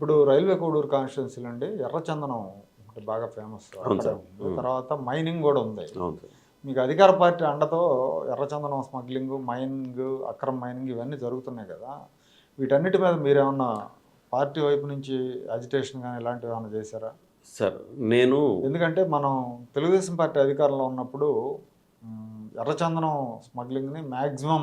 ఇప్పుడు రైల్వే కోడూరు కాన్స్టిట్యున్సీలో అండి ఎర్రచందనం ఒకటి బాగా ఫేమస్. తర్వాత మైనింగ్ కూడా ఉంది. మీకు అధికార పార్టీ అండతో ఎర్రచందనం స్మగ్లింగ్ మైనింగ్ అక్రమ మైనింగ్ ఇవన్నీ జరుగుతున్నాయి కదా. వీటన్నిటి మీద మీరేమన్నా పార్టీ వైపు నుంచి అజిటేషన్ కానీ ఇలాంటివి ఏమైనా చేశారా? సార్ నేను ఎందుకంటే మనం తెలుగుదేశం పార్టీ అధికారంలో ఉన్నప్పుడు ఎర్రచందనం స్మగ్లింగ్ని మ్యాక్సిమం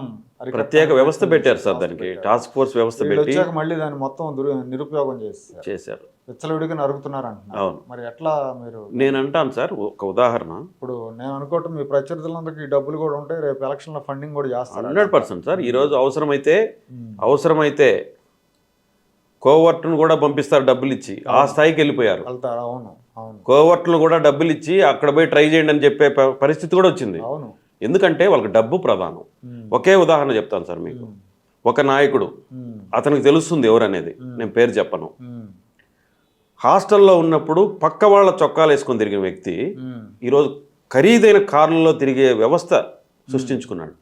ప్రత్యేక వ్యవస్థ పెట్టారు సార్ దానికి. టాస్క్ ఫోర్స్ వ్యవస్థ పెట్టి మళ్ళీ దాన్ని మొత్తం నిరుపయోగం చేస్తారు చేశారు. విచ్చలవిడిగా నరుకుతున్నారు అంటున్నారు. మరి ఎట్లా మీరు నేను అంటాను సార్ ఒక ఉదాహరణ. ఇప్పుడు నేను అనుకోవటం మీ ప్రత్యర్థులందరికీ ఈ డబ్బులు కూడా ఉంటాయి రేపు ఎలక్షన్లో ఫండింగ్ కూడా చేస్తారు. Hundred percent sir. ఈరోజు అవసరమైతే అవసరమైతే కోవర్ట్ను కూడా పంపిస్తారు డబ్బులు ఇచ్చి ఆ స్థాయికి వెళ్ళిపోయారు. వెళ్తారు అవును. కోవర్ట్ను కూడా డబ్బులు ఇచ్చి అక్కడ పోయి ట్రై చేయండి అని చెప్పే పరిస్థితి కూడా వచ్చింది ఎందుకంటే వాళ్ళకి డబ్బు ప్రధానం. ఒకే ఉదాహరణ చెప్తాను సార్ మీకు ఒక నాయకుడు. అతనికి తెలుస్తుంది ఎవరనేది నేను పేరు చెప్పను. హాస్టల్లో ఉన్నప్పుడు పక్క వాళ్ళ చొక్కాలు వేసుకొని తిరిగిన వ్యక్తి. ఈరోజు ఖరీదైన కార్లలో తిరిగే వ్యవస్థ సృష్టించుకున్నాడు.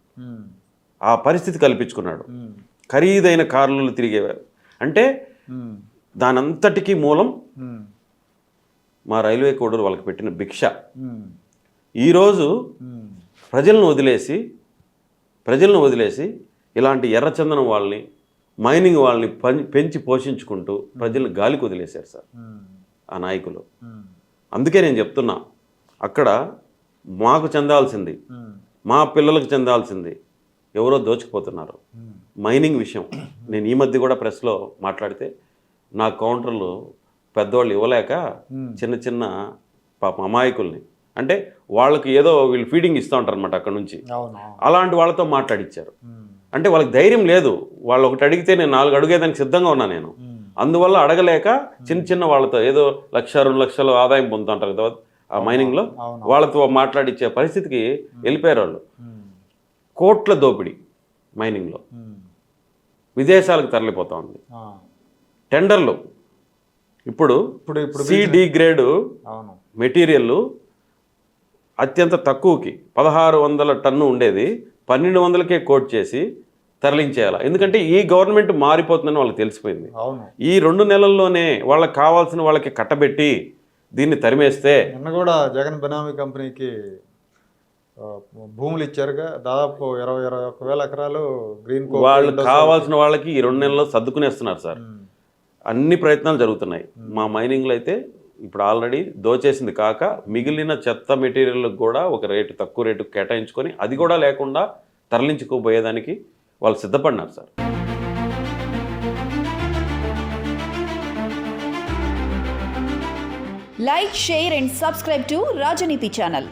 ఆ పరిస్థితి కల్పించుకున్నాడు. ఖరీదైన కార్లలో తిరిగే అంటే. దానంతటికీ మూలం. మా రైల్వే కోడూరు వాళ్ళకి పెట్టిన భిక్ష. ఈరోజు. ప్రజలను వదిలేసి ప్రజలను వదిలేసి ఇలాంటి ఎర్రచందనం వాళ్ళని మైనింగ్ వాళ్ళని పెంచి పోషించుకుంటూ ప్రజలను గాలికి వదిలేశారు సార్. ఆ నాయకులు. అందుకే నేను చెప్తున్నా అక్కడ మాకు చెందాల్సింది. మా పిల్లలకు చెందాల్సింది ఎవరో దోచుకుపోతున్నారు. మైనింగ్ విషయం నేను ఈ మధ్య కూడా ప్రెస్లో మాట్లాడితే నా కౌంటర్లు పెద్దవాళ్ళు ఇవ్వలేక. చిన్న చిన్న పాప అమాయకుల్ని అంటే వాళ్ళకి ఏదో వీళ్ళు ఫీడింగ్ ఇస్తూ ఉంటారు అనమాట అక్కడ నుంచి. అలాంటి వాళ్ళతో మాట్లాడిచ్చారు. అంటే వాళ్ళకి ధైర్యం లేదు వాళ్ళు ఒకటి అడిగితే నేను నాలుగు అడిగేదానికి సిద్ధంగా ఉన్నా నేను. అందువల్ల అడగలేక చిన్న చిన్న వాళ్ళతో ఏదో లక్ష రెండు లక్షలు ఆదాయం పొందుతుంటారు కదా ఆ మైనింగ్లో. వాళ్ళతో మాట్లాడిచ్చే పరిస్థితికి వెళ్ళిపోయారు వాళ్ళు. కోట్ల దోపిడీ మైనింగ్లో. విదేశాలకు తరలిపోతా ఉంది. టెండర్లు ఇప్పుడు ఇప్పుడు ఇప్పుడు సిడి గ్రేడ్ అవును. మెటీరియల్ అత్యంత తక్కువకి పదహారు వందల టన్ను ఉండేది. పన్నెండు వందలకే కోట్ చేసి తరలించేయాలి? ఎందుకంటే ఈ గవర్నమెంట్ మారిపోతుందని వాళ్ళకి తెలిసిపోయింది. ఈ రెండు నెలల్లోనే వాళ్ళకి కావాల్సిన వాళ్ళకి కట్టబెట్టి దీన్ని తరిమేస్తే నిన్న కూడా జగన్ బెనామీ కంపెనీకి భూములు ఇచ్చారుగా. దాదాపు ఇరవై ఇరవై ఒక్క వేల ఎకరాలు గ్రీన్ వాళ్ళు కావాల్సిన వాళ్ళకి ఈ రెండు నెలల్లో సర్దుకునేస్తున్నారు సార్. అన్ని ప్రయత్నాలు జరుగుతున్నాయి. మా మైనింగ్లో అయితే ఇప్పుడు ఆల్రెడీ దోచేసింది కాక మిగిలిన చెత్త మెటీరియల్కి కూడా ఒక రేటు తక్కువ రేటు కేటాయించుకొని అది కూడా లేకుండా తరలించుకోబోయేదానికి వాళ్ళు సిద్ధపడినారు sir. Like, share and subscribe to Rajaniti channel.